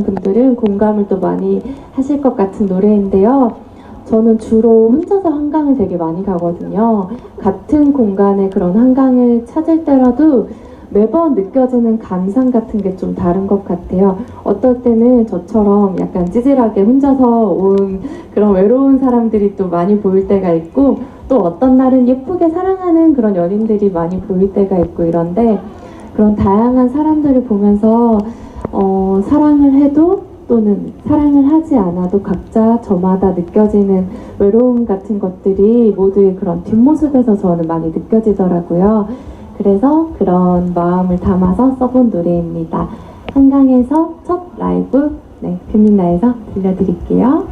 분들은 공감을 또 많이 하실 것 같은 노래인데요. 저는 주로 혼자서 한강을 되게 많이 가거든요. 같은 공간에 그런 한강을 찾을 때라도 매번 느껴지는 감상 같은 게 좀 다른 것 같아요. 어떨 때는 저처럼 약간 찌질하게 혼자서 온 그런 외로운 사람들이 또 많이 보일 때가 있고 또 어떤 날은 예쁘게 사랑하는 그런 연인들이 많이 보일 때가 있고 이런데 그런 다양한 사람들을 보면서 어, 사랑을 해도 또는 사랑을 하지 않아도 각자 저마다 느껴지는 외로움 같은 것들이 모두의 그런 뒷모습에서 저는 많이 느껴지더라고요. 그래서 그런 마음을 담아서 써본 노래입니다. 한강에서 첫 라이브, 네, 뷰민나에서 들려드릴게요.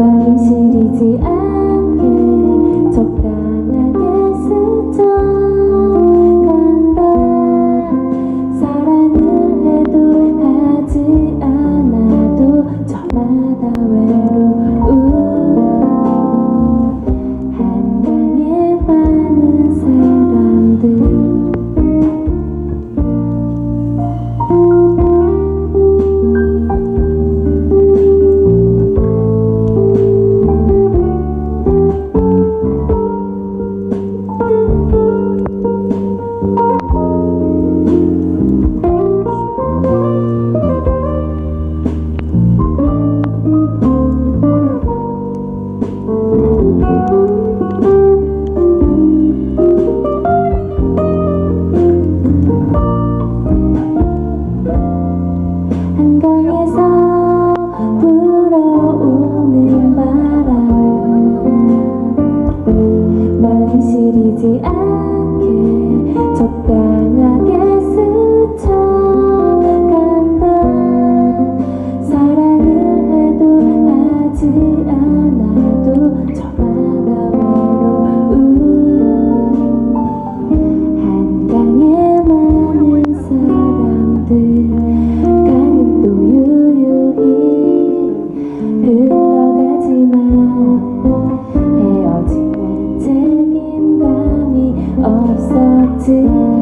말이 시리지 사랑을 해도 하지 않아 did